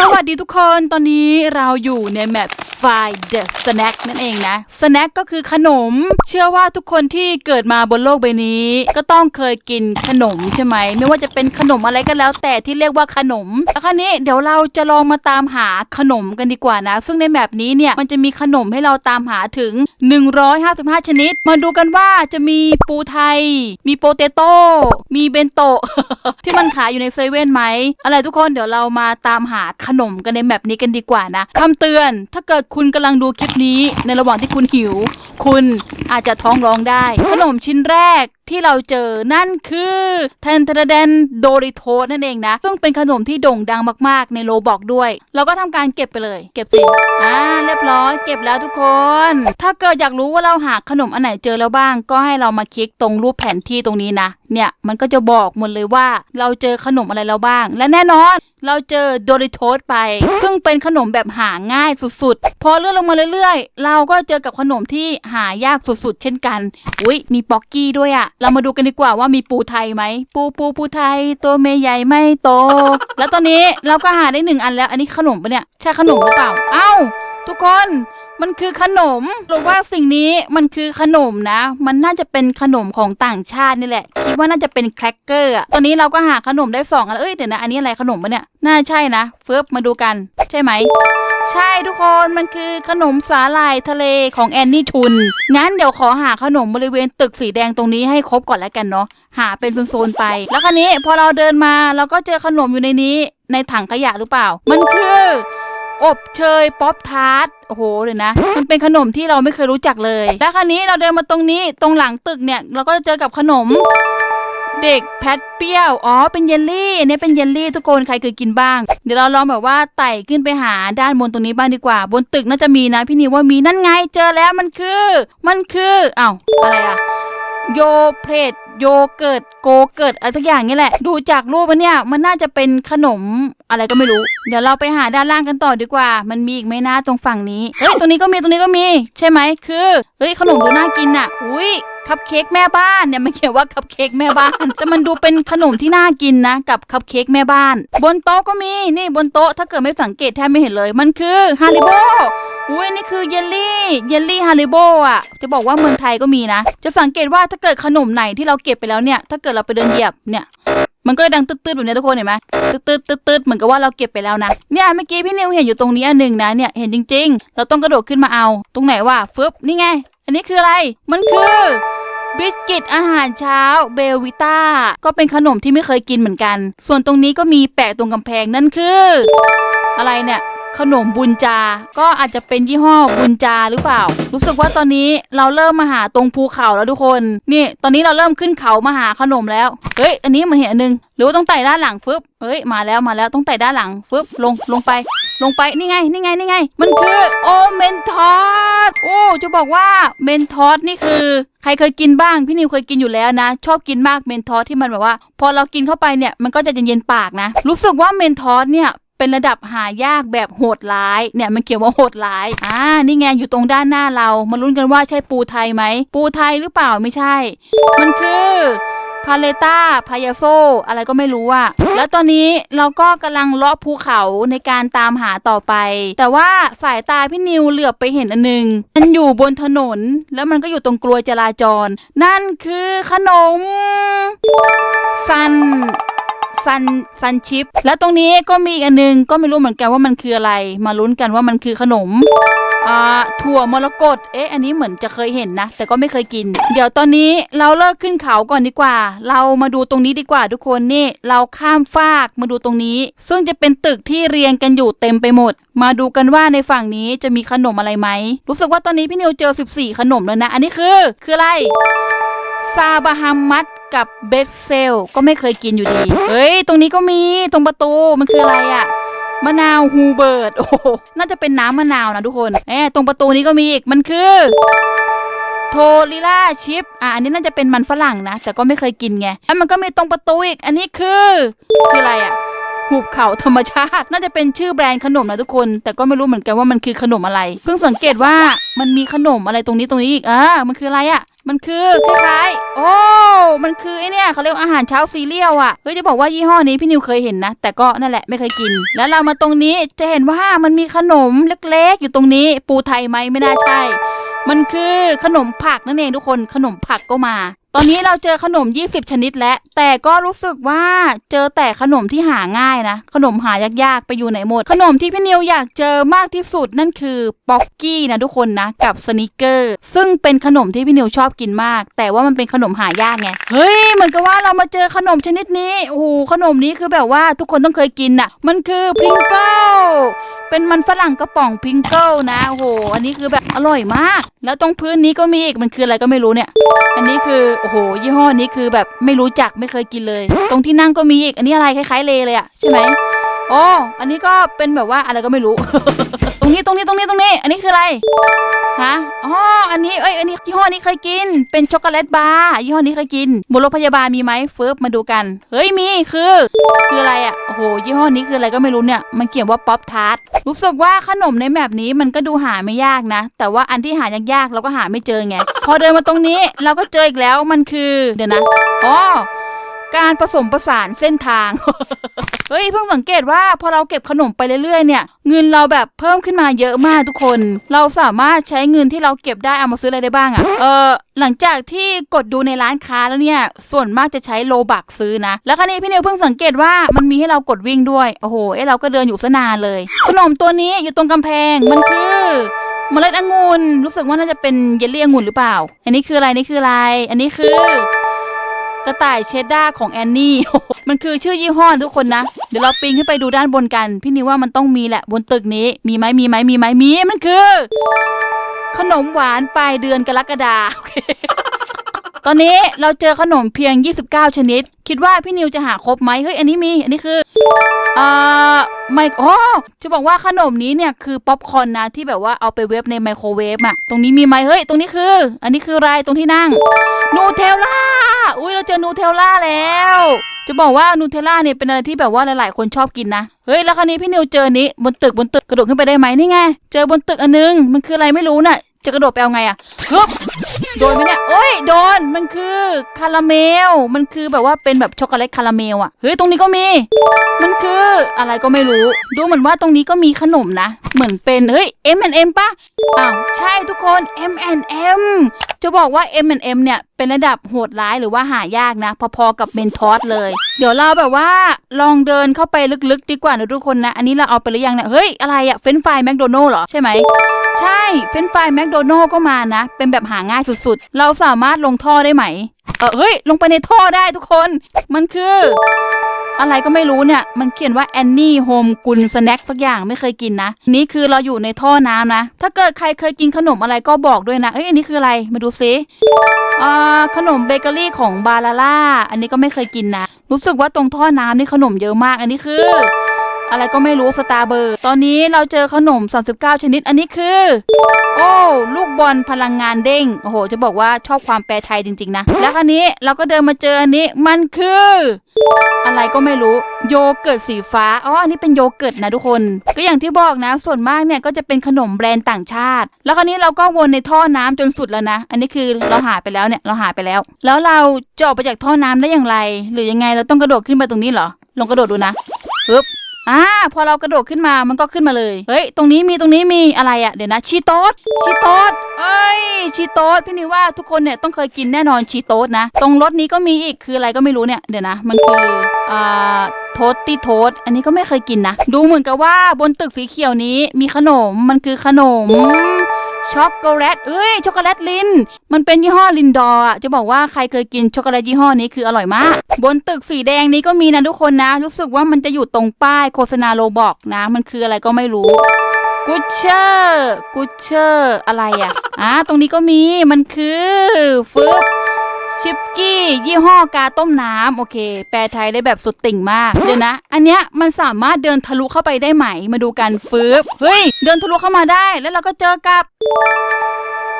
สวัสดีทุกคน ตอนนี้เราอยู่ในแมป Find the Snack นั่นเองนะ Snack ก็คือขนม เชื่อว่าทุกคนที่เกิดมาบนโลกใบนี้ ก็ต้องเคยกินขนมใช่ไหม ไม่ว่าจะเป็นขนมอะไรก็แล้ว แต่ที่เรียกว่าขนมแล้วคราวนี้เดี๋ยวเราจะลองมาตามหาขนมกันดีกว่านะ ซึ่งในแมปนี้เนี่ยมันจะมีขนมให้เราตามหาถึง 155 ชนิด มาดูกันว่าจะมีปูไทย มีโปเตโต้ มีเบนโตะที่มันขายอยู่ในเซเว่นไหมอะไรทุกคนเดี๋ยวเรามาตามหาขนมกันในแมปนี้กันดีกว่านะคำเตือนถ้าเกิดคุณกำลังดูคลิปนี้ในระหว่างที่คุณหิวคุณอาจจะท้องร้องได้ ขนมชิ้นแรกที่เราเจอนั่นคือแทนเทเดนโดริโทสนั่นเองนะ ซึ่งเป็นขนมที่โด่งดังมากๆ ในโลบอกด้วย เราก็ทำการเก็บไปเลย เก็บสิอ่าเรียบร้อย เก็บแล้วทุกคน ถ้าเกิดอยากรู้ว่าเราหาขนมอันไหนเจอแล้วบ้าง ก็ให้เรามาคลิกตรงรูปแผนที่ตรงนี้นะ เนี่ยมันก็จะบอกหมดเลยว่าเราเจอขนมอะไรแล้วบ้าง และแน่นอนเราเจอโดริโทสไป ซึ่งเป็นขนมแบบหาง่ายสุดๆ พอเลื่อนลงมาเรื่อยๆ เราก็เจอกับขนมที่หายากสุดๆ เช่นกัน อุ้ยมีป๊อกกี้ด้วยอะเรามาดูกันดีกว่าว่ามีปูไทยไหม ปูปูปูไทย ตัวเมย์ใหญ่ไม่โต แล้วตอนนี้เราก็หาได้หนึ่งอันแล้ว อันนี้ขนมปะเนี่ย ใช่ขนมหรือเปล่า เอ้า ทุกคนมันคือขนมหรือว่าสิ่งนี้มันคือขนมนะ มันน่าจะเป็นขนมของต่างชาตินี่แหละ คิดว่าน่าจะเป็นแครกเกอร์อะตอนนี้เราก็หาขนมได้สองอัน เอ้ยเดี๋ยวนะ อันนี้อะไรขนมปะเนี่ย น่าใช่นะ เฟิบมาดูกัน ใช่ไหม ใช่ทุกคนมันคือขนมสาหร่ายทะเลของแอนนี่ชุน งั้นเดี๋ยวขอหาขนมบริเวณตึกสีแดงตรงนี้ให้ครบก่อนแล้วกันเนาะหาเป็นโซนๆไป แล้วคราวนี้พอเราเดินมาเราก็เจอขนมอยู่ในนี้ ในถังขยะหรือเปล่า มันคืออบเชยป๊อปทาร์ตโอ้โหเดี๋ยนะ มันเป็นขนมที่เราไม่เคยรู้จักเลย แล้วคราวนี้เราเดินมาตรงนี้ตรงหลังตึกเนี่ย เราก็จะเจอกับขนม เด็กแพทเปรี้ยว อ๋อ เป็นเยลลี่เนี่ยเป็นเยลลี่ทุกคนใครเคยกินบ้าง เดี๋ยวเราลองแบบว่าไต่ขึ้นไปหาด้านบนตรงนี้บ้างดีกว่า บนตึกน่าจะมีนะ พี่นิวว่ามีนั่นไงเจอแล้วมันคือ มันคืออ้าวอะไรอะโยเพรตโยเกิร์ตโกเกิร์ตอะไรทุกอย่างนี่แหละ ดูจากรูปมันเนี่ยมันน่าจะเป็นขนมอะไรก็ไม่รู้ เดี๋ยวเราไปหาด้านล่างกันต่อดีกว่า มันมีอีกไหมนะตรงฝั่งนี้เอ้ยตรงนี้ก็มีตรงนี้ก็มี ใช่ไหมคือเฮ้ยขนมดูน่ากินอะ อุ้ย คัพเค้กแม่บ้านเนี่ยมันเขียนว่าคัพเค้กแม่บ้าน แต่มันดูเป็นขนมที่น่ากินนะ กับคัพเค้กแม่บ้าน บนโต๊ะก็มีนี่บนโต๊ะถ้าเกิดไม่สังเกตแทบไม่เห็นเลย มันคือฮาริโบอุ้ยนี่คือเยลลี่เยลลี่ฮาริโบอะ จะบอกว่าเมืองไทยก็มีนะ จะสังเกตว่าถ้าเกิดขนมไหนที่เราเก็บไปแล้วเนี่ย ถ้าเกิดเราไปเดินเหยียบเนี่ยมันก็ดังตืดๆแบบนี้ทุกคนเห็นไหมตืดๆตืดๆเหมือนกับว่าเราเก็บไปแล้วนะเนี่ยเมื่อกี้พี่นิวเห็นอยู่ตรงนี้อันหนึ่งนะเนี่ยเห็นจริง ๆ เราต้องกระโดดขึ้นมาเอา ตรงไหนวะฟึบนี่ไง อันนี้คืออะไรมันคือ บิสกิตอาหารเช้าเบลวิต้า ก็เป็นขนมที่ไม่เคยกินเหมือนกัน ส่วนตรงนี้ก็มีแปะตรงกำแพงนั่นคือ อะไรเนี่ยขนมบุญจา ก็อาจจะเป็นยี่ห้อบุญจาหรือเปล่า รู้สึกว่าตอนนี้เราเริ่มมาหาตรงภูเขาแล้วทุกคน นี่ ตอนนี้เราเริ่มขึ้นเขามาหาขนมแล้ว เฮ้ย อันนี้มันเห็นอันหนึง หรือว่าต้องไต่ด้านหลังฟึบเฮ้ย มาแล้วมาแล้วต้องไต่ด้านหลังฟึบลงลงไป ลงไปนี่ไงนี่ไงนี่ไง มันคือโอเมนทอสโอ้จะบอกว่าเมนทอสนี่คือใครเคยกินบ้างพี่นิวเคยกินอยู่แล้วนะ ชอบกินมากเมนทอสที่มันแบบว่า พอเรากินเข้าไปเนี่ยมันก็จะเย็นๆปากนะ รู้สึกว่าเมนทอสเนี่ยเป็นระดับหายากแบบโหดร้าย เนี่ยมันเขียนว่าโหดร้าย อ่า นี่ไงอยู่ตรงด้านหน้าเรา มาลุ้นกันว่าใช่ปูไทยไหม ปูไทยหรือเปล่าไม่ใช่ มันคือ พาเลต้าพายาโซอะไรก็ไม่รู้อะแล้วตอนนี้เราก็กำลังเลาะภูเขาในการตามหาต่อไป แต่ว่าสายตาพี่นิวเหลือบไปเห็นอันหนึง มันอยู่บนถนน แล้วมันก็อยู่ตรงกลวยจราจร นั่นคือขนมซันซันซันชิป แล้วตรงนี้ก็มีอีกอันหนึงก็ไม่รู้เหมือนกันว่ามันคืออะไร มาลุ้นกันว่ามันคือขนม อ่าถั่วมรกตเอ๊ะ อันนี้เหมือนจะเคยเห็นนะ แต่ก็ไม่เคยกิน เดี๋ยวตอนนี้เราเลิกขึ้นเขาก่อนดีกว่า เรามาดูตรงนี้ดีกว่าทุกคนนี่ เราข้ามฟากมาดูตรงนี้ ซึ่งจะเป็นตึกที่เรียงกันอยู่เต็มไปหมด มาดูกันว่าในฝั่งนี้จะมีขนมอะไรไหม รู้สึกว่าตอนนี้พี่นิวเจอ 14 ขนมแล้วนะ อันนี้คือ คืออะไร ซาบาฮัมมัดกับเบสเซลก็ไม่เคยกินอยู่ดี เฮ้ย ตรงนี้ก็มี ตรงประตู มันคืออะไรอะ มะนาวฮูเบิร์ตโอ้โหน่าจะเป็นน้ำมะนาวนะทุกคนเอ๊ะตรงประตูนี้ก็มีอีกมันคือโทลิล่าชิป อะ อันนี้น่าจะเป็นมันฝรั่งนะ แต่ก็ไม่เคยกินไง แล้วมันก็มีตรงประตูอีก อันนี้คือ คืออะไรอะ หุบเขาธรรมชาติ น่าจะเป็นชื่อแบรนด์ขนมนะทุกคน แต่ก็ไม่รู้เหมือนกันว่ามันคือขนมอะไร เพิ่งสังเกตว่ามันมีขนมอะไรตรงนี้ตรงนี้อีกอ่ามันคืออะไรอะ มันคือคล้ายๆ โอ้ มันคือไอเนี่ยเขาเรียกว่าอาหารเช้าซีเรียลอะ เฮ้ยจะบอกว่ายี่ห้อนี้พี่นิวเคยเห็นนะ แต่ก็นั่นแหละไม่เคยกิน แล้วเรามาตรงนี้จะเห็นว่ามันมีขนมเล็กๆ อยู่ตรงนี้ ปูไทยไหมไม่น่าใช่ มันคือขนมผักนั่นเองทุกคน ขนมผักก็มา ตอนนี้เราเจอขนม 20 ชนิดแล้ว แต่ก็รู้สึกว่าเจอแต่ขนมที่หาง่ายนะ ขนมหายากๆ ไปอยู่ไหนหมด ขนมที่พี่นิวอยากเจอมากที่สุดนั่นคือป๊อกกี้นะทุกคนนะ กับสนิเกอร์ ซึ่งเป็นขนมที่พี่นิวชอบกินมาก แต่ว่ามันเป็นขนมหายากไง เฮ้ย เหมือนกับว่าเรามาเจอขนมชนิดนี้ โอ้โห ขนมนี้คือแบบว่าทุกคนต้องเคยกินน่ะ มันคือพริงเกิลเป็นมันฝรั่งกระป๋องพิงเกิลนะโอ้โหอันนี้คือแบบอร่อยมาก แล้วตรงพื้นนี้ก็มีอีกมันคืออะไรก็ไม่รู้เนี่ย อันนี้คือโอ้โหยี่ห้อนี้คือแบบไม่รู้จักไม่เคยกินเลย ตรงที่นั่งก็มีอีกอันนี้อะไรคล้ายๆเลเลยอะใช่ไหม อ๋ออันนี้ก็เป็นแบบว่าอะไรก็ไม่รู้ ตรงนี้ตรงนี้ตรงนี้ตรงนี้ อันนี้คืออะไรฮะอ๋ออันนี้เอ้ยอันนี้ยี่ห้อนี้เคยกิน เป็นช็อกโกแลตบาร์ยี่ห้อนี้เคยกินบนรถพยาบาลมีไหมเฟิร์บมาดูกัน เฮ้ยมีคือคืออะไรอะโอ้โหยี่ห้อนี้คืออะไรก็ไม่รู้เนี่ยมันเขียนว่าป๊อปทาร์ตรู้สึกว่าขนมในแบบนี้มันก็ดูหาไม่ยากนะ แต่ว่าอันที่หายากๆเราก็หาไม่เจอไง พอเดินมาตรงนี้เราก็เจออีกแล้วมันคือเดี๋ยวนะอ๋อ การผสมผสานเส้นทาง เฮ้ยเพิ่งสังเกตว่าพอเราเก็บขนมไปเรื่อยๆเนี่ยเงินเราแบบเพิ่มขึ้นมาเยอะมากทุกคน เราสามารถใช้เงินที่เราเก็บได้เอามาซื้ออะไรได้บ้างอะ่ะเออหลังจากที่กดดูในร้านค้าแล้วเนี่ย ส่วนมากจะใช้โลบักซื้อนะ แล้วคราวนี้พี่นิวเพิ่งสังเกตว่ามันมีให้เรากดวิ่งด้วย โอ้โหเอ้เราก็เดินอยู่ซะนานเลย ขนมตัวนี้อยู่ตรงกำแพงมันคือเมล็ดองุ่นรู้สึกว่าน่าจะเป็นเยลลี่องุ่นหรือเปล่า อันนี้คืออะไรนี่คืออะไร อันนี้คือ กระต่ายเชดดาร์ของแอนนี่ มันคือชื่อยี่ห้อทุกคนนะ เดี๋ยวเราปีนขึ้นไปดูด้านบนกัน พี่นิวว่ามันต้องมีแหละบนตึกนี้ มีไหมมีไหมมีไหมมี มันคือ ขนมหวานปลายเดือนกรกฎาโอเคตอนนี้เราเจอขนมเพียง 29 ชนิด คิดว่าพี่นิวจะหาครบไหมเฮ้ย อันนี้มี อันนี้คือเอ่อไม่อ๋อจะบอกว่าขนมนี้เนี่ยคือป๊อปคอร์นนะที่แบบว่าเอาไปเวฟในไมโครเวฟอะตรงนี้มีไหมเฮ้ย ตรงนี้คือ อันนี้คืออะไร ตรงที่นั่ง นูเทลล่า เจอนูเทลล่าแล้ว จะบอกว่านูเทลล่าเนี่ยเป็นอะไรที่แบบว่าหลายๆ คนชอบกินนะ เฮ้ย แล้วคราวนี้พี่นิวเจอนี้บนตึกบนตึกกระโดดขึ้นไปได้ไหมนี่ไง เจอบนตึกอันนึง มันคืออะไรไม่รู้น่ะ จะกระโดดไปเอาไงอะฮึบ โดนไหมเนี่ยโอ้ย โดน มันคือคาราเมล มันคือแบบว่าเป็นแบบช็อกโกแลตคาราเมลอะเฮ้ย ตรงนี้ก็มี มันคืออะไรก็ไม่รู้ ดูเหมือนว่าตรงนี้ก็มีขนมนะ เหมือนเป็น เฮ้ย M&M ปะอ้าว ใช่ทุกคน M&M จะบอกว่า M&M เนี่ย เป็นระดับโหดร้ายหรือว่าหายากนะ พอๆกับเมนทอสเลย เดี๋ยวเราแบบว่าลองเดินเข้าไปลึกๆ ดีกว่านะทุกคนนะ อันนี้เราเอาไปหรือยังเนี่ย เฮ้ย อะไรอะเฟรนฟรายแมคโดนัลล์เหรอ ใช่ไหม ใช่ เฟรนฟรายแมคโดนัลก็มานะ เป็นแบบหาง่ายสุดๆ เราสามารถลงท่อได้ไหม เออเฮ้ย ลงไปในท่อได้ทุกคน มันคือ อะไรก็ไม่รู้เนี่ย มันเขียนว่าแอนนี่โฮมกุนสแน็คสักอย่างไม่เคยกินนะ นี่คือเราอยู่ในท่อน้ำนะ ถ้าเกิดใครเคยกินขนมอะไรก็บอกด้วยนะ เอ้ย อันนี้คืออะไร มาดูซิอ่าขนมเบเกอรี่ของบาลาล่า อันนี้ก็ไม่เคยกินนะ รู้สึกว่าตรงท่อน้ำนี่ขนมเยอะมาก อันนี้คือ อะไรก็ไม่รู้สตาร์เบอร์ ตอนนี้เราเจอขนม 39 ชนิด อันนี้คือ โอ้ ลูกบอลพลังงานเด้ง โอ้โห จะบอกว่าชอบความแปลไทยจริง ๆ นะ แล้วคราวนี้เราก็เดินมาเจออันนี้ มันคือ อะไรก็ไม่รู้ โยเกิร์ตสีฟ้า อ๋อ อันนี้เป็นโยเกิร์ตนะทุกคน ก็อย่างที่บอกนะ ส่วนมากเนี่ยก็จะเป็นขนมแบรนด์ต่างชาติ แล้วคราวนี้เราก็วนในท่อน้ำจนสุดแล้วนะ อันนี้คือเราหาไปแล้วเนี่ย เราหาไปแล้ว แล้วเราจะออกไปจากท่อน้ำได้อย่างไร หรือยังไง เราต้องกระโดดขึ้นไปตรงนี้เหรอ ลองกระโดดดูนะปึ๊บ อ่าพอเรากระโดดขึ้นมามันก็ขึ้นมาเลย เฮ้ย ตรงนี้มีตรงนี้มีอะไรอะเดี๋ยวนะชีโต๊ดชีโต๊ดเอ้ยชีโต๊ดพี่นิวว่าทุกคนเนี่ยต้องเคยกินแน่นอนชีโต๊ดนะ ตรงรถนี้ก็มีอีกคืออะไรก็ไม่รู้เนี่ยเดี๋ยวนะ มันคืออ่าโทสตี้โทสอันนี้ก็ไม่เคยกินนะ ดูเหมือนกับว่าบนตึกสีเขียวนี้มีขนมมันคือขนม ช็อกโกแลตเอ้ยช็อกโกแลตลิน มันเป็นยี่ห้อลินดอร์อะจะบอกว่าใครเคยกินช็อกโกแลตยี่ห้อนี้คืออร่อยมาก บนตึกสีแดงนี้ก็มีนะทุกคนนะ รู้สึกว่ามันจะอยู่ตรงป้ายโฆษณาโลบอกนะ มันคืออะไรก็ไม่รู้กุชเชอร์กุชเชอร์อะไรอะอ่าตรงนี้ก็มีมันคือฟึบ ชิปกี้ยี่ห้อกาต้มน้ำโอเค แปลไทยได้แบบสุดติ่งมาก เดี๋ยวนะ อันเนี้ยมันสามารถเดินทะลุเข้าไปได้ไหม มาดูกันฟืบเฮ้ย เดินทะลุเข้ามาได้แล้วเราก็เจอกับ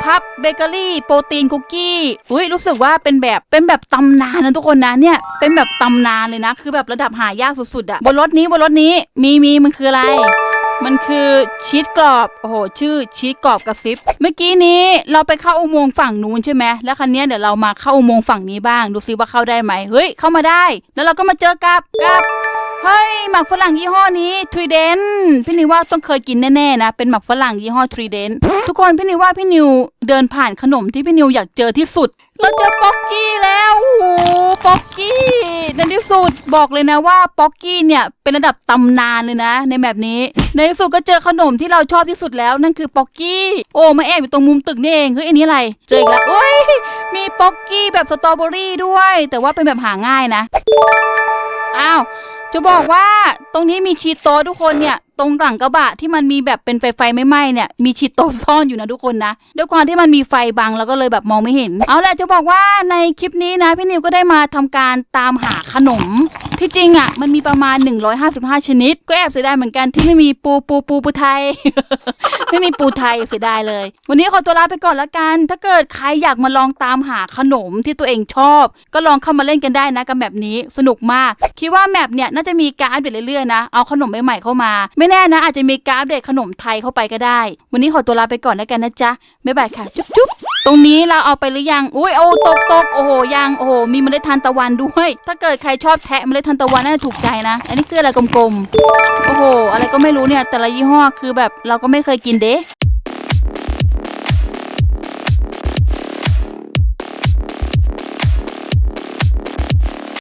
พับเบเกอรี่โปรตีนคุกกี้อุ้ยรู้สึกว่าเป็นแบบเป็นแบบตำนานนะทุกคนนะเนี่ยเป็นแบบตำนานเลยนะ คือแบบระดับหายากสุดๆอะบนรถนี้บนรถนี้มีมีมันคืออะไร มันคือชีสกรอบ โอ้โห ชื่อชีสกรอบกระซิบ เมื่อกี้นี้เราไปเข้าอุโมงค์ฝั่งนู้นใช่ไหม แล้วคันนี้เดี๋ยวเรามาเข้าอุโมงค์ฝั่งนี้บ้าง ดูซิว่าเข้าได้ไหม เฮ้ย เข้ามาได้ แล้วเราก็มาเจอกับกับ เฮ้ยหมักฝรั่งยี่ห้อนี้ทรีเดนพี่นิวว่าต้องเคยกินแน่ๆนะ เป็นหมักฝรั่งยี่ห้อทรีเดนทุกคนพี่นิวว่าพี่นิวเดินผ่านขนมที่พี่นิวอยากเจอที่สุดเราเจอป๊อกกี้แล้วโอ้โหป๊อกกี้ในที่สุดบอกเลยนะว่าป๊อกกี้เนี่ยเป็นระดับตำนานเลยนะ ในแบบนี้ ในที่สุดก็เจอขนมที่เราชอบที่สุดแล้วนั่นคือป๊อกกี้โอ้มาแอบอยู่ตรงมุมตึกนี่เองเฮ้ยอันนี้อะไรเจออีกแล้วเฮ้ยมีป๊อกกี้แบบสตรอเบอรี่ด้วย แต่ว่าเป็นแบบหาง่ายนะอ้าว จะบอกว่า รงนี้มีชีโตทุกคนเนี่ย ตรงหลังกระบะที่มันมีแบบเป็นไฟไฟไม่ไหม้เนี่ยมีชีโตซ่อนอยู่นะทุกคนนะด้วยความที่มันมีไฟบังแล้วก็เลยแบบมองไม่เห็น เอาแหละจะบอกว่าในคลิปนี้นะพี่นิวก็ได้มาทำการตามหาขนม ที่จริงอะมันมีประมาณ 155 ชนิด ก็แอบเสียดายเหมือนกันที่ไม่มีปูปูปูปูไทย ไม่มีปูไทยเสียดายเลย วันนี้ขอตัวลาไปก่อนละกัน ถ้าเกิดใครอยากมาลองตามหาขนมที่ตัวเองชอบ ก็ลองเข้ามาเล่นกันได้นะกับแบบนี้สนุกมาก คิดว่าแมปเนี่ยน่าจะมีการอัปเดตเรื่อยนะ เอาขนมใหม่ๆเข้ามา ไม่แน่นะอาจจะมีการอัปเดตขนมไทยเข้าไปก็ได้ วันนี้ขอตัวลาไปก่อนแล้วกันนะจ๊ะบ๊ายบายค่ะ จุ๊บจุ๊บตรงนี้เราเอาไปหรือยัง อุ้ยโอ้ตกตกโอ้โหยังโอ้โหมีเมล็ดทานตะวันด้วย ถ้าเกิดใครชอบแทะเมล็ดทานตะวันน่าจะถูกใจนะ อันนี้คืออะไรกลมๆ โอ้โห อะไรก็ไม่รู้เนี่ย แต่ละยี่ห้อคือแบบเราก็ไม่เคยกินเด้